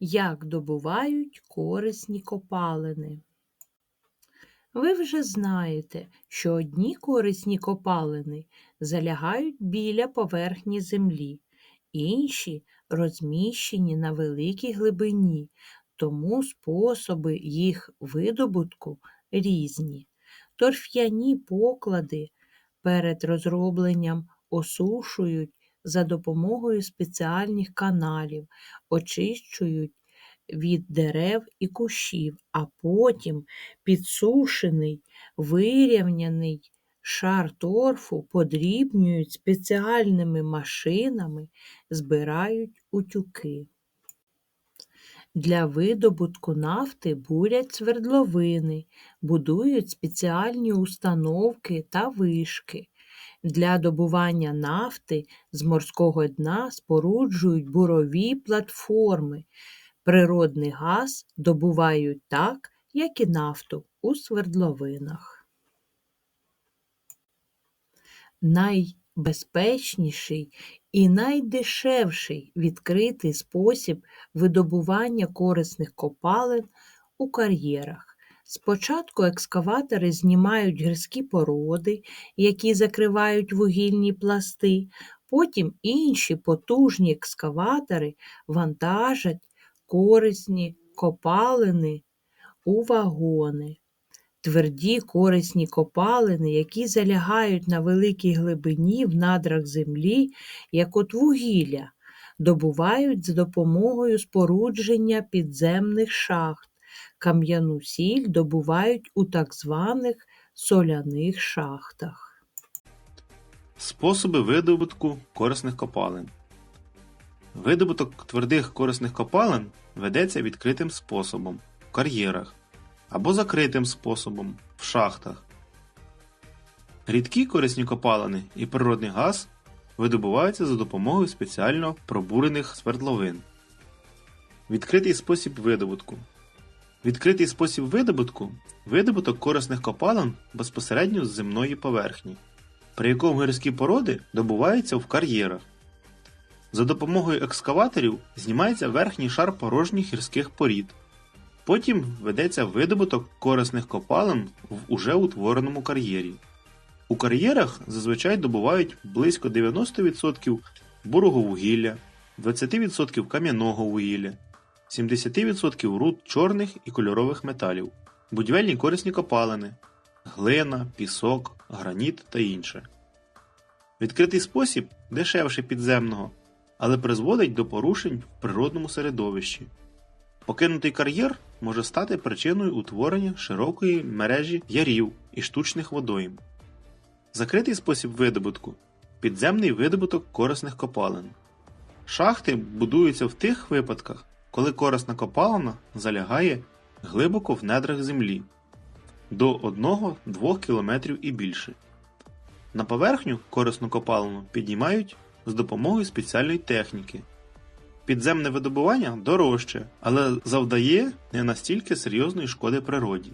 Як добувають корисні копалини. Ви вже знаєте, що одні корисні копалини залягають біля поверхні землі, інші розміщені на великій глибині, тому способи їх видобутку різні. Торф'яні поклади перед розробленням осушують за допомогою спеціальних каналів, очищують від дерев і кущів, а потім підсушений, вирівняний шар торфу подрібнюють спеціальними машинами, збирають утюки. Для видобутку нафти бурять свердловини, будують спеціальні установки та вишки. Для добування нафти з морського дна споруджують бурові платформи. Природний газ добувають так, як і нафту у свердловинах. Найбезпечніший і найдешевший відкритий спосіб видобування корисних копалин у кар'єрах. Спочатку екскаватори знімають гірські породи, які закривають вугільні пласти, потім інші потужні екскаватори вантажать корисні копалини у вагони. Тверді корисні копалини, які залягають на великій глибині в надрах землі, як от вугілля, добувають за допомогою спорудження підземних шахт. Кам'яну сіль добувають у так званих соляних шахтах. Способи видобутку корисних копалин. Видобуток твердих корисних копалин ведеться відкритим способом в кар'єрах або закритим способом в шахтах. Рідкі корисні копалини і природний газ видобуваються за допомогою спеціально пробурених свердловин. Відкритий спосіб видобутку. Відкритий спосіб видобутку видобуток корисних копалин безпосередньо з земної поверхні, при якому гірські породи добуваються в кар'єрах. За допомогою екскаваторів знімається верхній шар порожніх гірських порід. Потім ведеться видобуток корисних копалин в уже утвореному кар'єрі. У кар'єрах зазвичай добувають близько 90% бурого вугілля, 20% кам'яного вугілля, 70% руд чорних і кольорових металів, будівельні корисні копалини, глина, пісок, граніт та інше. Відкритий спосіб дешевший підземного, але призводить до порушень в природному середовищі. Покинутий кар'єр може стати причиною утворення широкої мережі ярів і штучних водойм. Закритий спосіб видобутку підземний видобуток корисних копалин. Шахти будуються в тих випадках, коли корисна копалина залягає глибоко в недрах землі до 1-2 км і більше. На поверхню корисну копалину піднімають з допомогою спеціальної техніки. Підземне видобування дорожче, але завдає не настільки серйозної шкоди природі.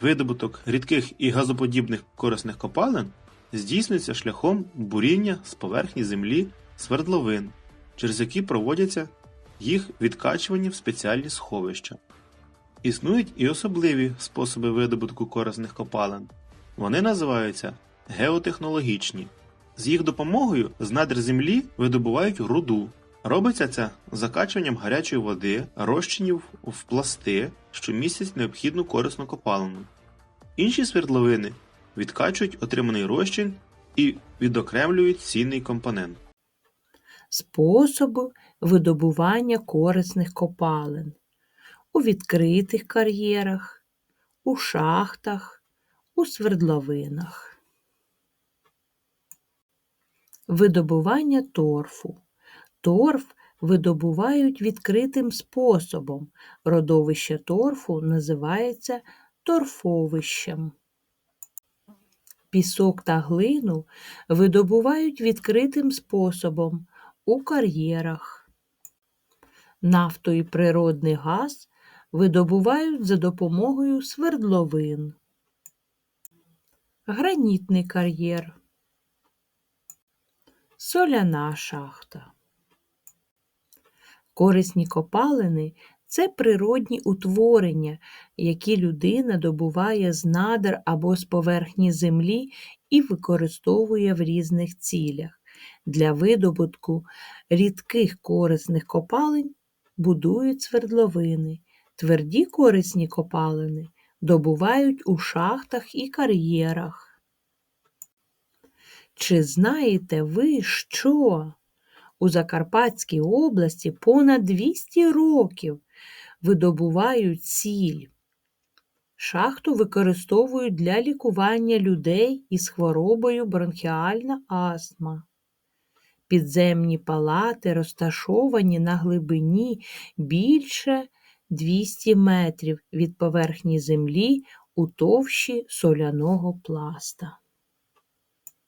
Видобуток рідких і газоподібних корисних копалин здійснюється шляхом буріння з поверхні землі свердловин, через які проводяться їх відкачування в спеціальні сховища. Існують і особливі способи видобутку корисних копалин. Вони називаються геотехнологічні. З їх допомогою з надр землі видобувають руду. Робиться це закачуванням гарячої води, розчинів в пласти, що містять необхідну корисну копалину. Інші свердловини відкачують отриманий розчин і відокремлюють цінний компонент. Способи видобування корисних копалин у відкритих кар'єрах, у шахтах, у свердловинах. Видобування торфу. Торф видобувають відкритим способом. Родовище торфу називається торфовищем. Пісок та глину видобувають відкритим способом у кар'єрах. Нафту і природний газ видобувають за допомогою свердловин. Гранітний кар'єр. Соляна шахта. Корисні копалини це природні утворення, які людина добуває з надр або з поверхні землі і використовує в різних цілях. Для видобутку рідких корисних копалин будують свердловини. Тверді корисні копалини добувають у шахтах і кар'єрах. Чи знаєте ви, що у Закарпатській області понад 200 років видобувають сіль? Шахту використовують для лікування людей із хворобою бронхіальна астма. Підземні палати розташовані на глибині більше 200 метрів від поверхні землі у товщі соляного пласта.